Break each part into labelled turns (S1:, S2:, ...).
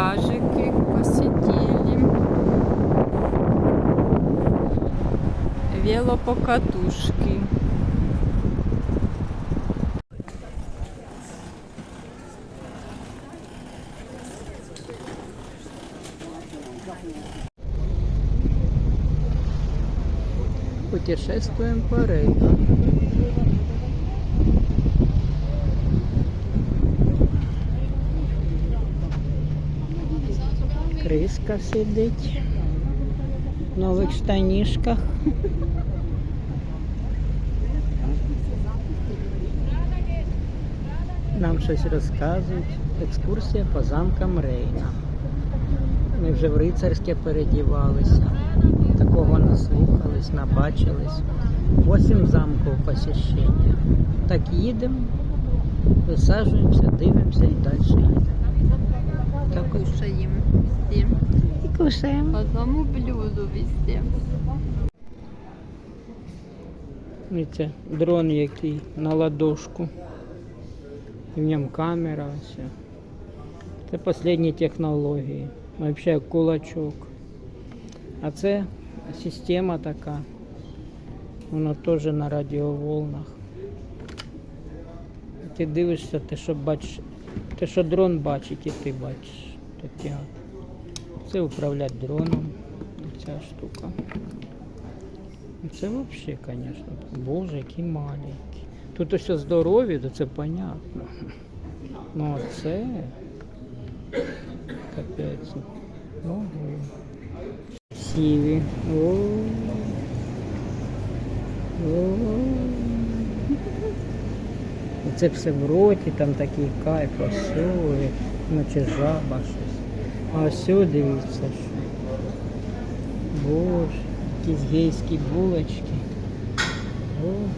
S1: пляжики посетили. Велопокатушки. Путешествуем по Рейну. Криска сидить в нових штанішках. Нам щось розказують. Екскурсія по замкам Рейна. Ми вже в рицарське передівалися. Такого наслухались, набачились. Восім замків посещення. Так їдемо, висаджуємося, дивимося і далі їдемо. Так ось
S2: Кушаем везде. По одному блюду везде.
S1: Це дрон який на ладошку. І в ньому камера все. Це останні технології. Взагалі кулачок. А це система така. Вона теж на радіоволнах. Ти дивишся, ти що бачиш, те, що дрон бачить, і ти бачиш. Таке. от. Це управляти дроном. Ця штука. Це взагалі, звісно. Боже, які маленькі. Тут ось здорові, то це понятно. Ну а це капець. Ого. Сіві. О. О. Все в роті, там такий кайф, ой, наче жаба щось. А ось дивіться. Боже, якісь гейські булочки. Ого.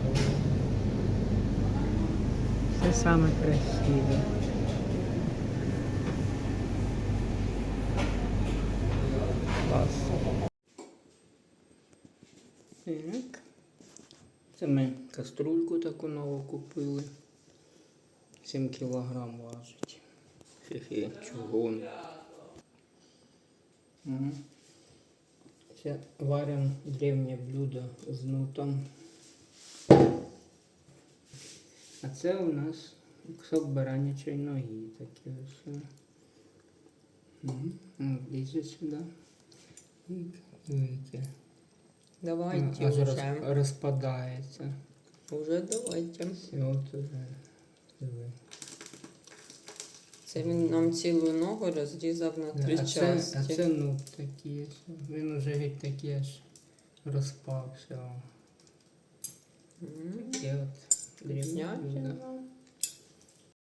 S1: Все саме красиве. Так. Це ми каструльку таку нову купили. 7 кілограм важить. Хе-хе, чугун. Угу. Сейчас варим древнє блюдо з нутом. А це у нас кусок баранячої ноги. Такі ось. Угу. Лізе сюди. І яке.
S2: Давайте
S1: Аж роз,
S2: уже.
S1: розпадається.
S2: Уже давайте.
S1: Все, от уже.
S2: Це він нам цілу ногу розрізав на три
S1: А це, а це ну такі. Він уже геть такий аж розпався. Таке от блюдо.